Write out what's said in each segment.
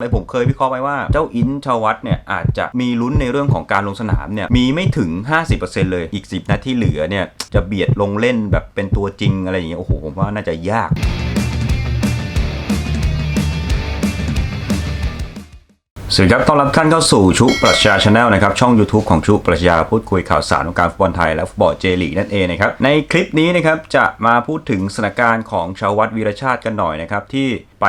เลยผมเคยวิเคราะห์ไว้ว่าเจ้าอินชาวัตเนี่ยอาจจะมีลุ้นในเรื่องของการลงสนามเนี่ยมีไม่ถึง 50%เลยอีก 10 นาทีเหลือเนี่ยจะเบียดลงเล่นแบบเป็นตัวจริงอะไรอย่างเงี้ยโอ้โหผมว่าน่าจะยาก สวัสดีครับ ต้อนรับท่านเข้าสู่ชุปรัชาชาแนลนะครับ ช่อง YouTube ของชุปรัชาพูดคุยข่าวสารของการฟุตบอลไทยและฟุตบอลเจลีกนั่นเองนะครับ ในคลิปนี้นะครับจะมาพูดถึงสถานการณ์ของชาววัดวีรชาติกันหน่อยนะครับ ที่ไป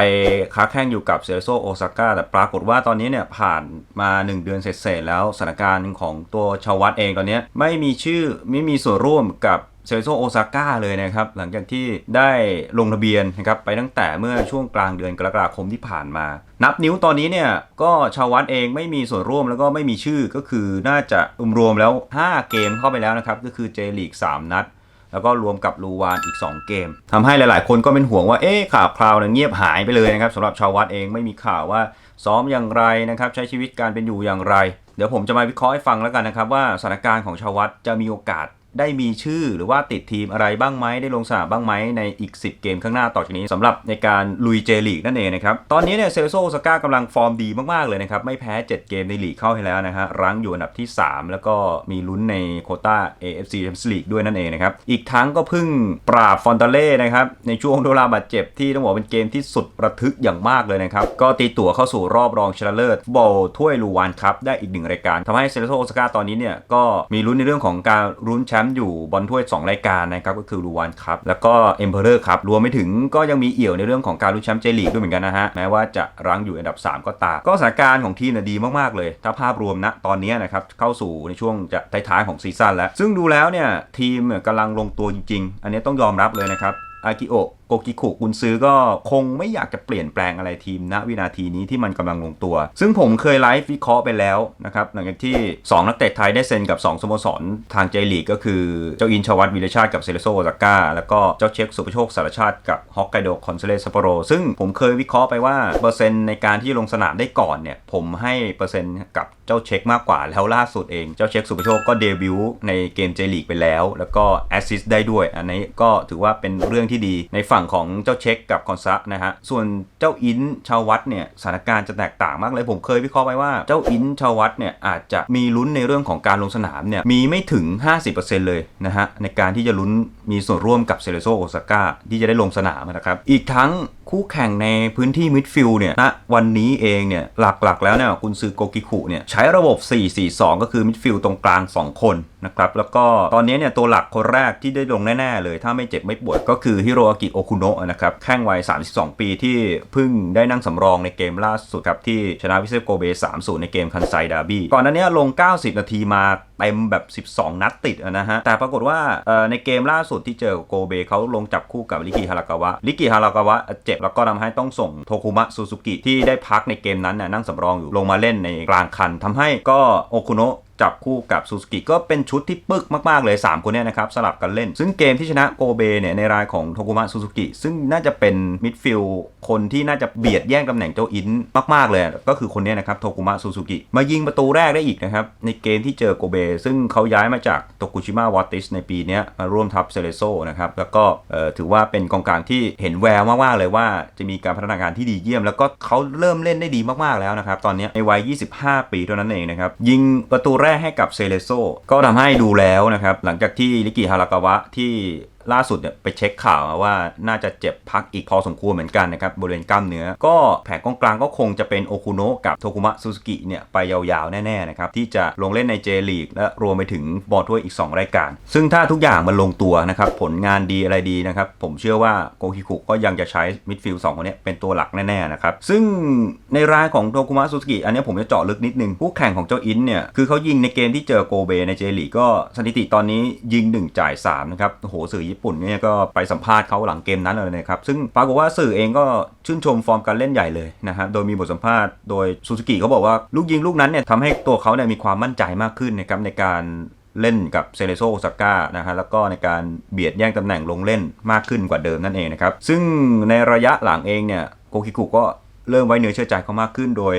ค้าแข่งอยู่กับเซลโซโอซาก้าแต่ปรากฏว่าตอนนี้เนี่ยผ่านมา 1 เดือนเสร็จแล้วสถานการณ์ของตัวชาววัดเองตอนนี้ไม่มีชื่อไม่มีส่วนร่วมกับ เซโซโอซาก้าเลยนะครับ หลังจากที่ได้ลงทะเบียนนะครับไปตั้งแต่เมื่อช่วงกลางเดือนกรกฎาคมที่ผ่านมา นับนิ้วตอนนี้เนี่ย ก็ชาววัดเองไม่มีส่วนร่วมแล้วก็ไม่มีชื่อก็คือน่าจะรวมแล้ว 5 เกมเข้าไปแล้วนะครับ ก็คือเจลีก 3 นัดแล้วก็รวมกับลูวานอีก 2 เกมทำให้หลาย ๆ คนก็เป็นห่วงว่า เอ๊ะข่าวคราวเนี่ยเงียบหายไปเลยนะครับสำหรับชาววัดเองไม่มีข่าวว่าซ้อมอย่างไรนะครับ ใช้ชีวิตการเป็นอยู่อย่างไร เดี๋ยวผมจะมาวิเคราะห์ให้ฟังแล้วกันนะครับ ว่าสถานการณ์ของชาววัดจะมีโอกาส ได้มีชื่อหรือว่าติดทีมอะไรบ้างไหมได้ลงสนามบ้างไหมในอีก 10 เกมข้างหน้าต่อจากนี้สำหรับในการลุยเจลีกนั่นเองนะครับ ตอนนี้เนี่ยเซลโซสก้ากำลังฟอร์มดีมาก ๆ เลยนะครับ ไม่แพ้ 7 เกมในลีกเข้าให้แล้วนะฮะรั้งอยู่อันดับที่ 3 แล้วก็มีลุ้นในโคต้า AFC Champions League ด้วยนั่นเองนะครับ อีกทั้งก็เพิ่งปราบฟอนตาเล่นะครับ ในช่วงโดลาบาดเจ็บที่ต้องบอกเป็นเกมที่สุดระทึกอย่างมากเลยนะครับก็ตีตั๋วเข้าสู่รอบรองชนะเลิศบอลถ้วยลูวานคัพได้อีกหนึ่งรายการทำให้เซลโซโอซาก้าตอนนี้เนี่ยก็มีลุ้นในเรื่องของการลุ้นแชมป์อยู่บอลถ้วย 2 รายการนะครับก็คือลูวานครับแล้วก็เอ็มเพอเรอร์ครับรวมไปถึงก็ยังมีเอี่ยวในเรื่องของการลุ้นแชมป์เจลีกด้วยเหมือนกันนะฮะแม้ว่าจะรั้งอยู่อันดับ 3 ก็ตามก็สถานการณ์ของทีมนี่ยดีมากๆเลย ถ้าภาพรวมนะตอนนี้นะครับเข้าสู่ในช่วงจะท้ายๆของซีซั่นแล้ว ซึ่งดูแล้วเนี่ยทีมกำลังลงตัวจริงๆ อันนี้ต้องยอมรับเลยนะครับอากิโอะ โกกิคุกุนซื้อก็คงไม่อยากจะเปลี่ยนแปลงอะไรทีมณวินาทีนี้ที่มันกำลังลงตัว ซึ่งผมเคยไลฟ์วิเคราะห์ไปแล้วนะครับหลังจากที่ 2 นักเตะไทยได้เซ็นกับ 2สโมสรทางเจลีกก็คือเจ้าอินชวัตวิรชาติกับเซเลโซโอซาก้าแล้วก็เจ้าเช็คสุภโชคสารชาติกับฮอกไกโดคอนเซเลซัปโปโรซึ่งผมเคยวิเคราะห์ไปว่าเปอร์เซ็นต์ในการที่ลงสนามได้ก่อนเนี่ยผมให้เปอร์เซ็นต์กับเจ้าเช็คมากกว่าแล้วล่าสุดเองเจ้าเช็คสุภโชคก็เดบิวต์ในเกมเจลีกไปแล้ว แล้วก็แอสซิสต์ได้ด้วย อันนี้ก็ถือว่าเป็นเรื่องที่ดีในฝั่งของเจ้าเช็คกับคอนซะนะฮะ ส่วนเจ้าอินชาววัดเนี่ยสถานการณ์จะแตกต่างมากเลยผมเคยวิเคราะห์ไว้ว่าเจ้าอินชาววัดเนี่ยอาจจะมีลุ้นในเรื่องของการลงสนามเนี่ยมีไม่ถึง 50%เลยนะฮะในการที่จะลุ้น มีส่วนร่วมกับเซเลโซโอซาก้าที่จะได้ลงสนามนะครับ อีกทั้งคู่แข่งในพื้นที่มิดฟิลด์เนี่ยณวันนี้เองเนี่ยหลักๆ แล้วเนี่ยคุณซือโกกิคุเนี่ยใช้ระบบ 4-4-2 ก็คือมิดฟิลด์ตรงกลาง 2 คนนะครับแล้วก็ตอนนี้เนี่ยตัวหลักคนแรกที่ได้ลงแน่ ๆ เลย ถ้าไม่เจ็บไม่ปวยก็คือฮิโรอากิโอคุโนะนะครับแข้งวัย 32 ปีที่เพิ่งได้นั่งสำรองในเกมล่าสุดครับ ที่ชนะวิเซฟโกเบ 3-0 ในเกมคันไซดาบี้ก่อนหน้านี้ลง 90 นาทีมาเต็มแบบ 12 นัดติดนะฮะแต่ปรากฏว่าในเกมล่าสุดที่เจอโกเบเขาลงจับคู่กับลิกิฮารากาวะลิกิฮารากาวะเจ็บแล้วก็ทำให้ต้องส่งโทคุมะซูซูกิที่ได้พักในเกมนั้นน่ะนั่งสำรองอยู่ลงมาเล่นในกลางคันทำให้ก็โอคุโนะ จับคู่กับซูซูกิก็เป็นชุดที่ปึกมากๆเลย 3 คนเนี้นะครับ สลับกันเล่น ซึ่งเกมที่ชนะโกเบเนี่ยในรายของโทกุมะซูซูกิซึ่งน่าจะเป็นมิดฟิลด์คนที่น่าจะเบียดแย่งตำแหน่งเจ้าอินมากๆเลยก็คือคนนี้นะครับโทกุมะซูซูกิมายิงประตูแรกได้อีกนะครับ ในเกมที่เจอโกเบซึ่งเขาย้ายมาจากโตกุชิมะวอติสในปีนี้มาร่วมทัพเซเลโซนะครับแล้วก็ถือว่าเป็นกองกลางที่เห็นแววมากๆเลยว่าจะมีการพัฒนาการที่ดีเยี่ยม แล้วก็เขาเริ่มเล่นได้ดีมากๆแล้วนะครับตอนนี้ในวัย 25 ปีเท่านั้นเองนะครับยิงประตูแรกให้กับเซเลโซก็ทำให้ดูแล้วนะครับ หลังจากที่ลิกิฮารากาวะที่ ล่าสุดเนี่ยไปเช็คข่าวว่าน่าจะเจ็บพักอีกพอสมควรเหมือนกันนะครับบริเวณกล้ามเนื้อ ก็แผงกองกลางก็คงจะเป็นโอคุโนะกับโทคุมะซูซูกิเนี่ยไปยาวๆ แน่ๆนะครับที่จะลงเล่นในเจลีกและรวมไปถึงบอลถ้วยอีก 2 รายการ ซึ่งถ้าทุกอย่างมันลงตัวนะครับผลงานดีอะไรดีนะครับผมเชื่อว่าโกคิคุก็ยังจะใช้มิดฟิลด์สองคนนี้เป็นตัวหลักแน่ๆนะครับซึ่งในรายของโทคุมะซูซูกิอันนี้ผมจะเจาะลึกนิดนึงคู่แข่งของเจ้าอินเนี่ยคือเขายิงในเกมที่เจอโกเบในเจลีกก็สถิติตอนนี้ยิง 1 จ่าย3นะครับโหสื่อญี่ปุ่นเนี่ยก็ไปสัมภาษณ์เขาหลังเกมนั้นเลยนะครับ ซึ่งปรากฏว่าสื่อเองก็ชื่นชมฟอร์มการเล่นใหญ่เลยนะฮะโดยมีบทสัมภาษณ์โดยซูซูกิเขาบอกว่าลูกยิงลูกนั้นเนี่ยทำให้ตัวเขาเนี่ยมีความมั่นใจมากขึ้นนะครับในการเล่นกับเซเลโซโอซาก้านะฮะแล้วก็ในการเบียดแย่งตำแหน่งลงเล่นมากขึ้นกว่าเดิมนั่นเองนะครับ ซึ่งในระยะหลังเองเนี่ยโกคิคุก็เริ่มไว้เนื้อเชื่อใจเขามากขึ้น โดย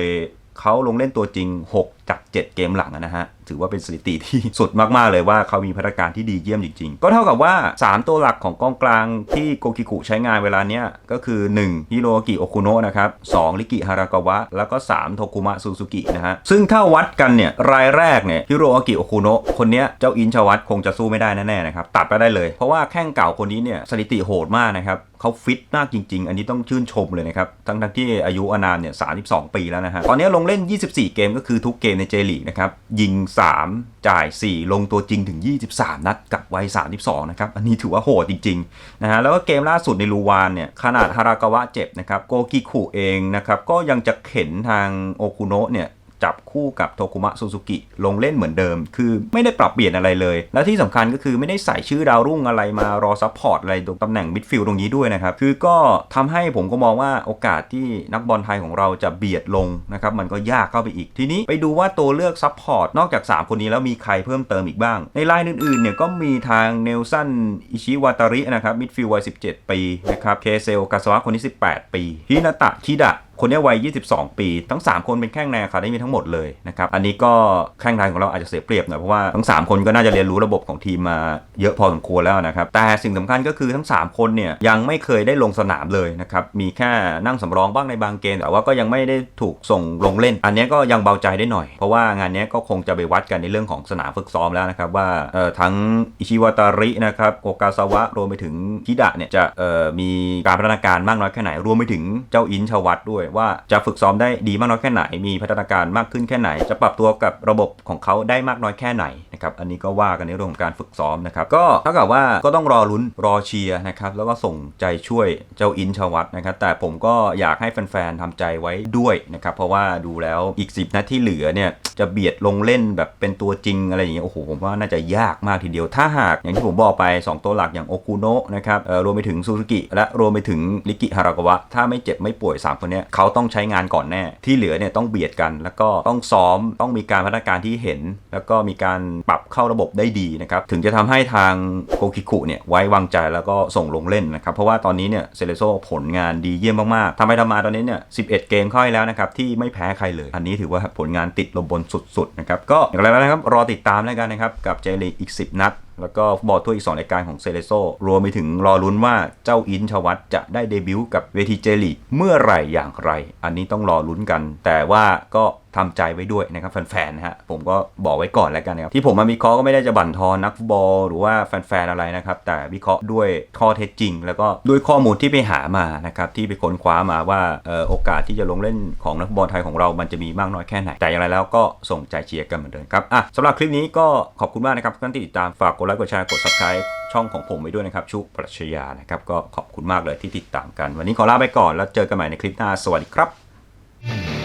เขาลงเล่นตัวจริง6จาก 7 เกมหลังนะฮะ ถือว่าเป็นสถิติที่สุดมาก ๆ เลยว่าเขามีพัฒนาการที่ดีเยี่ยมจริง ๆ ก็เท่ากับว่า 3 ตัวหลักของกองกลางที่โกกิกุใช้งานเวลาเนี้ย ก็คือ 1 ฮิโรกิโอคุโนะนะครับ2ลิกิฮารากาวะ แล้วก็ 3 โทคุมะซูซูกินะฮะ ซึ่งถ้าวัดกันเนี่ย รายแรกเนี่ยฮิโรกิโอคุโนะคนเนี้ยเจ้าอินชวัตคงจะสู้ไม่ได้แน่ๆนะครับตัดไปได้เลย เพราะว่าแข้งเก่าคนนี้เนี่ยสถิติโหดมากนะครับเขาฟิตมากจริง ๆ อันนี้ต้องชื่นชมเลยนะครับทั้งทั้งที่อายุอานามเนี่ย32 ปีแล้วนะฮะตอนนี้ลงเล่น 24 เกมก็คือทุกเกในเจลีกนะครับ ยิง 3 จ่าย 4 ลงตัวจริงถึง 23 นัดกับวัย 32 นะครับ อันนี้ถือว่าโหดจริงๆนะฮะแล้วก็เกมล่าสุดในลูวานเนี่ย ขนาดฮารากาวะเจ็บนะครับ โกกิคุเองนะครับ ก็ยังจะเข็นทางโอคุโนะเนี่ย จับคู่กับโทคุมะซูซูกิลงเล่นเหมือนเดิม คือไม่ได้ปรับเปลี่ยนอะไรเลย และที่สำคัญก็คือไม่ได้ใส่ชื่อดาวรุ่งอะไรมารอซัพพอร์ตอะไรตรงตำแหน่งมิดฟิลด์ตรงนี้ด้วยนะครับ คือก็ทำให้ผมก็มองว่าโอกาสที่นักบอลไทยของเราจะเบียดลงนะครับมันก็ยากเข้าไปอีก ทีนี้ไปดูว่าตัวเลือกซัพพอร์ตนอกจาก 3 คนนี้แล้วมีใครเพิ่มเติมอีกบ้าง ในรายอื่นๆเนี่ยก็มีทางเนลสันอิชิวาตารินะครับมิดฟิลด์วัย17 ปีนะครับเคเซลกาสวะคนที่ 18 ปีฮินาตะคิดะ คนนี้วัย 22 ปี ทั้ง 3 คนเป็นแข้งในอาคาเดมีทั้งหมดเลยนะครับ อันนี้ก็แข้งไทยของเราอาจจะเสียเปรียบหน่อยเพราะว่าทั้ง 3 คนก็น่าจะเรียนรู้ระบบของทีมมาเยอะพอสมควรแล้วนะครับ แต่สิ่งสำคัญก็คือทั้ง 3 คนเนี่ยยังไม่เคยได้ลงสนามเลยนะครับ มีแค่นั่งสำรองบ้างในบางเกม แต่ว่าก็ยังไม่ได้ถูกส่งลงเล่น อันนี้ก็ยังเบาใจได้หน่อย เพราะว่างานนี้ก็คงจะไปวัดกันในเรื่องของสนามฝึกซ้อมแล้วนะครับว่าทั้งอิชิวาตารินะครับโอกาซาวะรวมไปถึงคิดะเนี่ยจะมีการพัฒนาการมากน้อยแค่ไหนรวมไปถึงเจ้าอินชวัตด้วยว่าจะฝึกซ้อมได้ดีมากน้อยแค่ไหน มีพัฒนาการมากขึ้นแค่ไหน จะปรับตัวกับระบบของเขาได้มากน้อยแค่ไหนนะครับอันนี้ก็ว่ากันในเรื่องของการฝึกซ้อมนะครับก็เท่ากับว่าก็ต้องรอลุ้นรอเชียร์นะครับแล้วก็ส่งใจช่วยเจ้าอินชวัตนะครับแต่ผมก็อยากให้แฟนๆทำใจไว้ด้วยนะครับเพราะว่าดูแล้วอีก 10นัดที่เหลือเนี่ยจะเบียดลงเล่นแบบเป็นตัวจริงอะไรอย่างเงี้ยโอ้โหผมว่าน่าจะยากมากทีเดียว ถ้าหากอย่างที่ผมบอกไป 2 ตัวหลักอย่างโอคุโนะนะครับรวมไปถึงซูซูกิและรวมไปถึงลิกิฮารากาวะถ้าไม่เจ็บไม่ป่วย 3 คนเนี้ยเขาต้องใช้งานก่อนแน่ ที่เหลือเนี่ยต้องเบียดกัน แล้วก็ต้องซ้อมต้องมีการพัฒนาการที่เห็น แล้วก็มีการปรับเข้าระบบได้ดีนะครับถึงจะทำให้ทางโกกิคุเนี่ยไว้วางใจแล้วก็ส่งลงเล่นนะครับเพราะว่าตอนนี้เนี่ยเซเลโซผลงานดีเยี่ยมมากๆทำไปทำมาตอนนี้เนี่ย11 เกมเข้าแล้วนะครับที่ไม่แพ้ใครเลย อันนี้ถือว่าผลงานติดลมบนสุดๆนะครับก็อย่างไรแล้วนะครับรอติดตามแล้วกันนะครับกับเจลีอีก 10 นัด แล้วก็ฟุตบอลถ้วยอีก 2 รายการของเซเลโซรวมไปถึงรอลุ้นว่าเจ้าอินชวัตจะได้เดบิวต์กับเวทีเจลีกเมื่อไหร่อย่างไร อันนี้ต้องรอลุ้นกัน แต่ว่าก็ทำใจไว้ด้วยนะครับแฟนๆนะฮะผมก็บอกไว้ก่อนแล้วกันนะครับที่ผมมาวิเคราะห์ก็ไม่ได้จะบั่นทอนนักฟุตบอลหรือว่าแฟนๆอะไรนะครับ แต่วิเคราะห์ด้วยข้อเท็จจริง แล้วก็ด้วยข้อมูลที่ไปหามานะครับที่ไปค้นคว้ามาว่าออโอกาสที่จะลงเล่นของนักฟุตบอลไทยของเรามันจะมีมากน้อยแค่ไหนแต่อย่างไรแล้วก็ส่งใจเชียร์กันเหมือนเดิมครับอะสำหรับคลิปนี้ก็ขอบคุณมากนะครับท่านที่ติดตามฝากกดไลค์กดแชร์กด subscribe ช่องของผมไว้ด้วยนะครับชุปรัชญานะครับก็ขอบคุณมากเลยที่ติดตามกัน วันนี้ขอลาไปก่อนแล้วเจอกันใหม่ในคลิปหน้าสวัสดีครับ